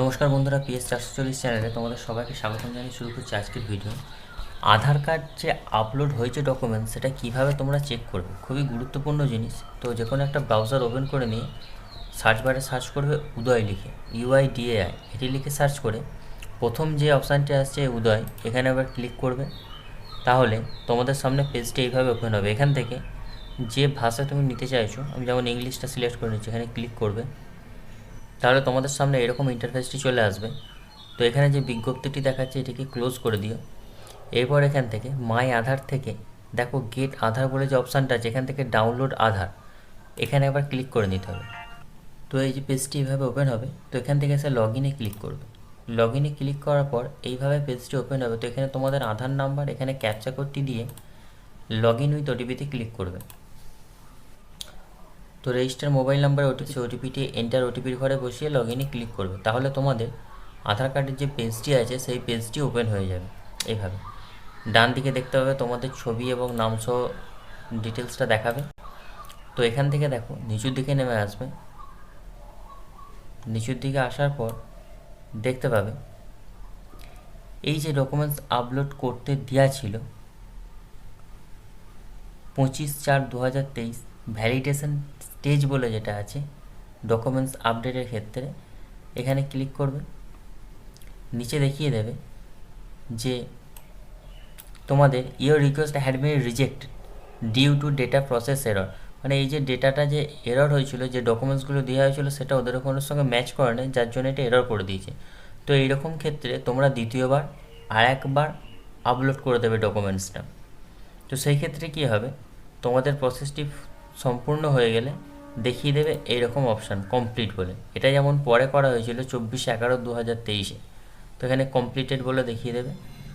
নমস্কার বন্ধুরা পিএস চারশো চল্লিশ চ্যানেলে তোমাদের সবাইকে স্বাগতম জানিয়ে শুরু করছি আজকের ভিডিও। আধার কার্ড যে আপলোড হয়েছে ডকুমেন্টস সেটা কীভাবে তোমরা চেক করবে? খুবই গুরুত্বপূর্ণ জিনিস। তো যে কোনো একটা ব্রাউজার ওপেন করে নিয়ে সার্চ বারে সার্চ করবে উদয় লিখে ইউআই ডিএআই এটি লিখে সার্চ করে প্রথম যে অপশানটি আসছে উদয়, এখানে আবার ক্লিক করবে। তাহলে তোমাদের সামনে পেজটি এইভাবে ওপেন হবে। এখান থেকে যে ভাষা তুমি নিতে চাইছো, আমি যেমন ইংলিশটা সিলেক্ট করে নিচ্ছি, এখানে ক্লিক করবে। তাহলে তোমাদের সামনে এরকম ইন্টারফেসটি চলে আসবে। তো এখানে যে বিজ্ঞপ্তিটি দেখাচ্ছে, এটিকে ক্লোজ করে দিও। এরপর এখান থেকে মাই আধার থেকে, দেখো গেট আধার বলে যে অপশানটা আছে, এখান থেকে ডাউনলোড আধার এখানে আবার ক্লিক করে নিতে হবে। তো এই যে পেজটি এইভাবে ওপেন হবে, তো এখান থেকে এসে লগ ইনে ক্লিক করবে। লগ ইনে ক্লিক করার পর এইভাবে পেজটি ওপেন হবে, তো এখানে তোমাদের আধার নাম্বার এখানে ক্যাপচা করতে দিয়ে লগ ইন উইথ ওটিপিতে ক্লিক করবে। তো রেজিস্টার মোবাইল নাম্বার ওটিপি ওটিপিটি এন্টার ওটিপির ঘরে বসিয়ে লগ ইনে ক্লিক করবে। তাহলে তোমাদের আধার কার্ডের যে পেজটি আছে, সেই পেজটি ওপেন হয়ে যাবে এইভাবে ডান দিকে দেখতে পাবে তোমাদের ছবি এবং নাম সহ ডিটেলসটা দেখাবে। তো এখান থেকে দেখো, নিচুর দিকে নেমে আসবে। নিচুর দিকে আসার পর দেখতে পাবে, এই যে ডকুমেন্টস আপলোড করতে দেওয়া ছিল, পঁচিশ চার দু হাজার তেইশ ভ্যালিডেশন স্টেজ বলে যেটা আছে ডকুমেন্টস আপডেটের ক্ষেত্রে, এখানে ক্লিক করবে, নিচে দেখিয়ে দেবে যে তোমাদের your request had been reject due to data process error মানে এই যে ডেটাটা যে এরর হয়েছিল, যে ডকুমেন্টসগুলো দেওয়া হয়েছিল, সেটা ওদের ওখানের সঙ্গে ম্যাচ করে নেয় যার জন্য এটা এরর করে দিয়েছে। তো এইরকম ক্ষেত্রে তোমরা দ্বিতীয়বার আর একবার আপলোড করে দেবে ডকুমেন্টসটা তো সেই ক্ষেত্রে কী হবে? তোমাদের প্রসেসটি সম্পূর্ণ হয়ে গেলে দেখিয়ে দেবে এইরকম অপশান কমপ্লিট বলে। এটা যেমন পরে করা হয়েছিল চব্বিশে এগারো দু হাজার তেইশে। তো এখানে কমপ্লিটেড বলে দেখিয়ে দেবে।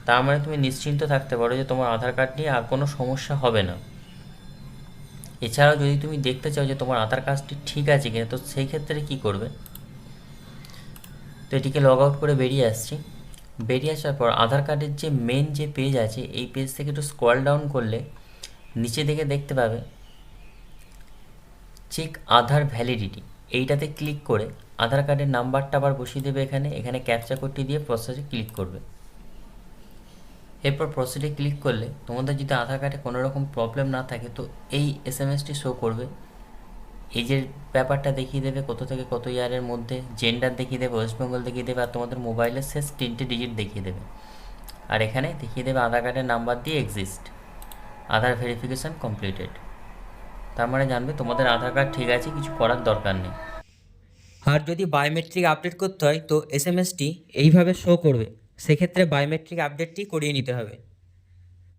তার মানে তুমি নিশ্চিন্ত থাকতে পারো যে তোমার আধার কার্ড নিয়ে আর কোনো সমস্যা হবে না। এছাড়াও যদি তুমি দেখতে চাও যে তোমার আধার কার্ডটি ঠিক আছে কিনা, তো সেই ক্ষেত্রে কী করবে? তো এটিকে লগ আউট করে বেরিয়ে আসছি। বেরিয়ে আসার পর আধার কার্ডের যে মেন যে পেজ আছে, এই পেজ থেকে একটু স্ক্রল ডাউন করলে নিচে দিকে দেখতে পাবে চেক আধার ভ্যালিডিটি এইটাতে ক্লিক করে আধার কার্ডের নাম্বারটা আবার বসিয়ে দেবে এখানে। এখানে ক্যাপচা কোডটি দিয়ে প্রসেসে ক্লিক করবে। এরপর প্রসেসে ক্লিক করলে তোমাদের যদি আধার কার্ডে কোনো রকম প্রবলেম না থাকে, তো এই এস এম এসটি শো করবে। এই যে ব্যাপারটা দেখিয়ে দেবে কত থেকে কত ইয়ারের মধ্যে জেন্ডার দেখিয়ে দেবে ওয়েস্ট বেঙ্গল দেখিয়ে দেবে, আর তোমাদের মোবাইলের শেষ তিনটে ডিজিট দেখিয়ে দেবে। আর এখানে দেখিয়ে দেবে আধার কার্ডের নাম্বার দিয়ে এক্সিস্ট আধার ভেরিফিকেশান কমপ্লিটেড তার মানে জানবে তোমাদের আধার কার্ড ঠিক আছে, কিছু করার দরকার নেই। আর যদি বায়োমেট্রিক আপডেট করতে হয়, তো এস এম এসটি এইভাবে শো করবে। সেক্ষেত্রে বায়োমেট্রিক আপডেটটি করিয়ে নিতে হবে।